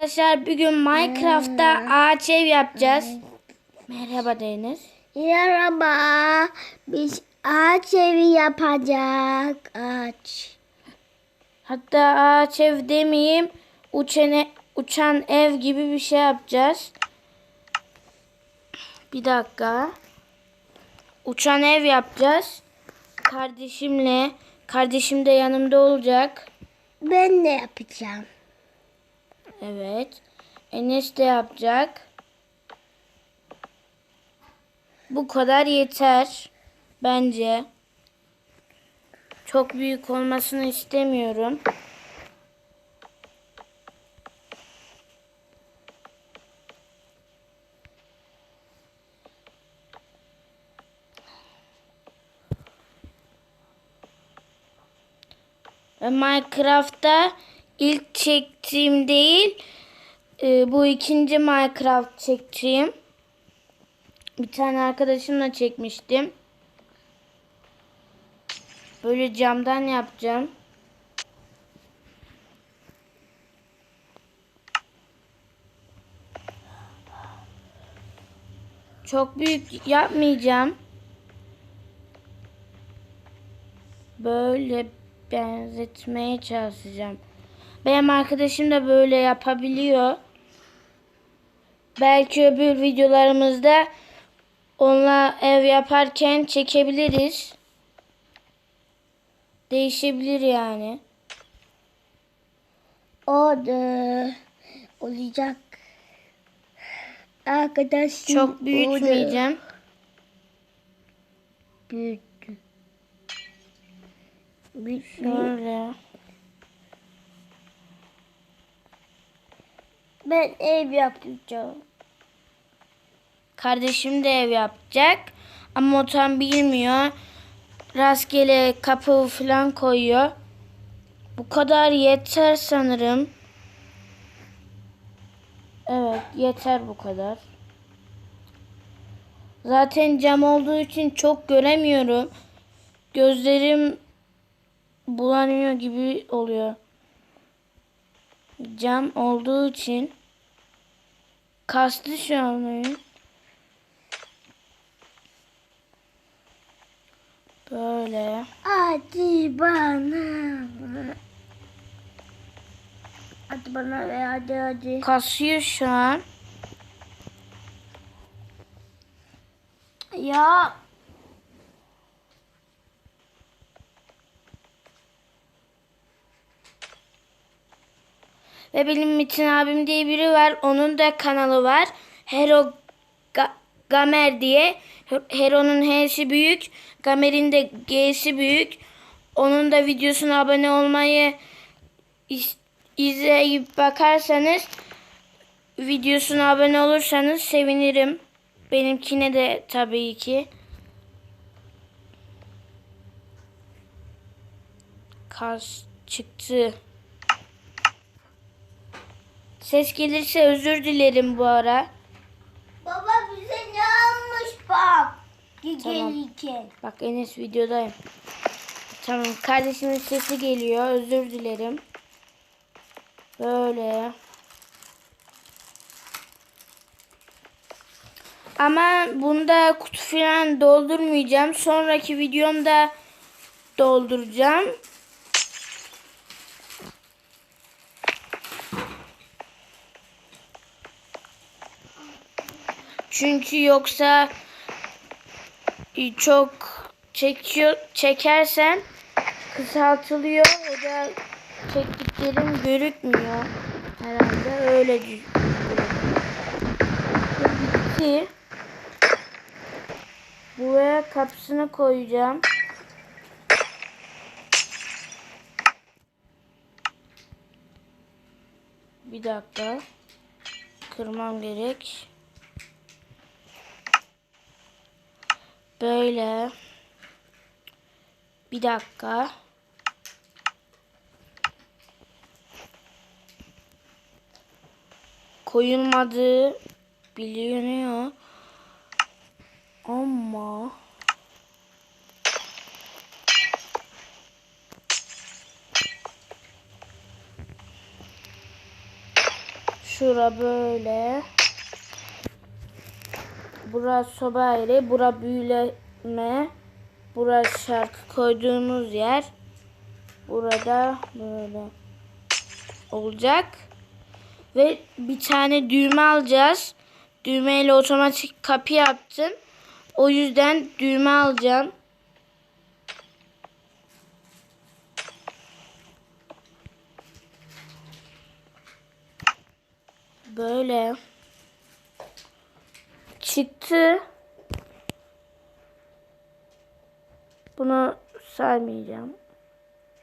Arkadaşlar bugün Minecraft'ta ağaç ev yapacağız. Merhaba Deniz. Merhaba. Biz ağaç evi yapacak. Ağaç. Hatta ağaç ev demeyeyim. Uçan, e- uçan ev gibi bir şey yapacağız. Bir dakika. Uçan ev yapacağız. Kardeşimle. Kardeşim de yanımda olacak. Ben de yapacağım. Evet. Enes de yapacak. Bu kadar yeter. Bence. Çok büyük olmasını istemiyorum. Minecraft'ta ilk çektiğim değil, e, bu ikinci Minecraft çektiğim. Bir tane arkadaşımla çekmiştim. Böyle camdan yapacağım. Çok büyük yapmayacağım. Böyle benzetmeye çalışacağım. Benim arkadaşım da böyle yapabiliyor. Belki öbür videolarımızda onunla ev yaparken çekebiliriz. Değişebilir yani. O da olacak. Arkadaşım Çok büyütmeyeceğim. Büyüttü. Büyüttü. Şöyle. Ben ev yapacağım. Kardeşim de ev yapacak. Ama o tam bilmiyor. Rastgele kapı falan koyuyor. Bu kadar yeter sanırım. Evet yeter bu kadar. Zaten cam olduğu için çok göremiyorum. Gözlerim bulanıyor gibi oluyor. Cam olduğu için kastı şu an oyun. Böyle. Hadi bana. Hadi bana ve hadi hadi. Kasıyor şu an. Ya Ve benim Metin abim diye biri var. Onun da kanalı var. Hero Ga- Gamer diye. Hero'nun H'si büyük. Gamer'in de G'si büyük. Onun da videosuna abone olmayı izleyip bakarsanız videosuna abone olursanız sevinirim. Benimkine de tabii ki. Kas çıktı. Ses gelirse özür dilerim bu ara. baba bize ne almış bak. Tamam. Gelirken. Bak Enes videodayım. Tamam kardeşimin sesi geliyor. Özür dilerim. Böyle. Ama bunda kutu falan doldurmayacağım. Sonraki videomda dolduracağım. Çünkü yoksa e, çok çekiyor çekersen kısaltılıyor o da çektiklerim görükmüyor herhalde öyle. Bitti. Buraya kapısını koyacağım. Bir dakika. Kırmam gerek. Böyle. Bir dakika. Koyulmadığı biliniyor. Ama Şura böyle. Bura soba ayrı. Bura büyüleme. Bura şarkı koyduğumuz yer. Burada böyle olacak. Ve bir tane düğme alacağız. Düğmeyle otomatik kapı yaptım. O yüzden düğme alacağım. Böyle çıktı. Bunu saymayacağım.